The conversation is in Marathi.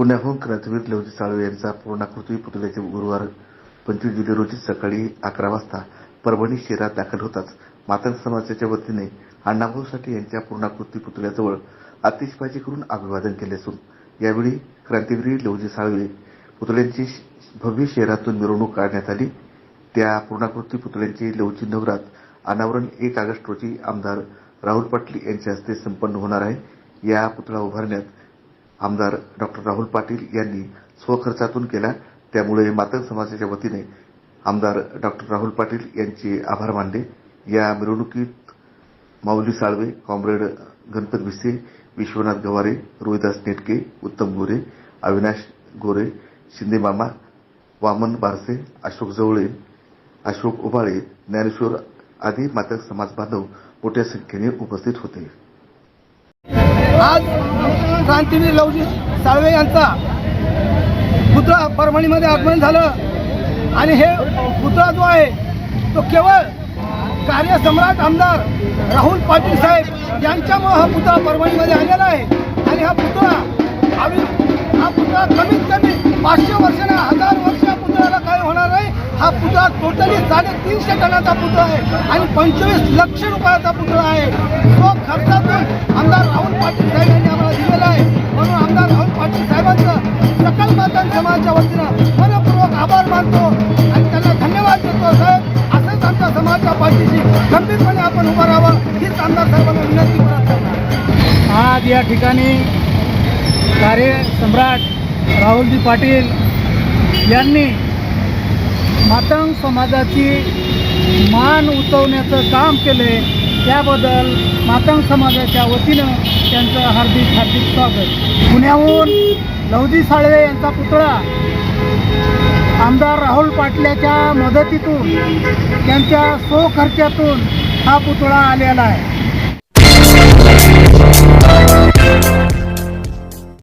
पुण्याहून क्रांतीवीर लवजी साळवे यांचा पूर्णाकृती पुतळ्याचे गुरुवार पंचवीस जुलै रोजी सकाळी अकरा वाजता परभणी शहरात दाखल होताच. मातंग समाजाच्या वतीने अण्णाभाऊ साठे यांच्या पूर्णाकृती पुतळ्याजवळ आतिषबाजी करून अभिवादन केले असून यावेळी क्रांतीवीर लवजी साळवे पुतळ्यांची भव्य शहरातून मिरवणूक काढण्यात आली. त्या पूर्णाकृती पुतळ्यांचे लवजी नवरात अनावरण एक ऑगस्ट रोजी आमदार राहुल पाटील यांच्या हस्ते संपन्न होणार आहे. या पुतळा उभारण्यात आमदार डॉक्टर राहुल पाटील यांनी स्वखर्चातून केला. त्यामुळे मातंग समाजाच्या वतीने आमदार डॉक्टर राहुल पाटील यांचे आभार मानले. या मिरवणुकीत माऊली साळवे कॉम्रेड गणपत भिसे विश्वनाथ गवारे रोहिदास नेटके उत्तम गोरे अविनाश गोरे शिंदे मामा वामन बारसे अशोक जवळे अशोक उबाळे ज्ञानेश्वर आदी मातक समाज बांधव मोठ्या संख्येने उपस्थित होते. आज क्रांतीवीर लवजी साळवे यांचा पुतळा परभणीमध्ये आगमन झालं. आणि हे पुतळा जो आहे तो केवळ कार्यसम्राट आमदार राहुल पाटील साहेब यांच्यामुळं हा पुतळा परभणीमध्ये आलेला आहे. आणि हा पुतळा आम्ही हा पुतळा कमीत कमी पाचशे वर्षाने हजार वर्ष या पुतळ्याला काय होणार नाही हा पुतळा टोटली साडेतीनशे टनाचा पुतळा आहे. आणि पंचवीस लक्ष रुपयाचा पुतळा आहे. सकल मातन समाजाच्या वतीनं मनपूर्वक आभार मानतो आणि त्यांना धन्यवाद देतो साहेब. असंच आमच्या समाजाच्या पाठीशी गंभीरपणे आपण उभं राहावं हीच आमदार साहेबांना विनंती करत आज या ठिकाणी कार्यसम्राट राहुलजी पाटील यांनी मातंग समाजाची मान उचवण्याचं काम केले त्याबद्दल मातंग समाजाच्या वतीनं त्यांचं हार्दिक हार्दिक स्वागत. पुण्याहून लवजी साळवे यांचा पुतळा आमदार राहुल पाटल्याच्या मदतीतून त्यांच्या स्वखर्चातून हा पुतळा आलेला आहे.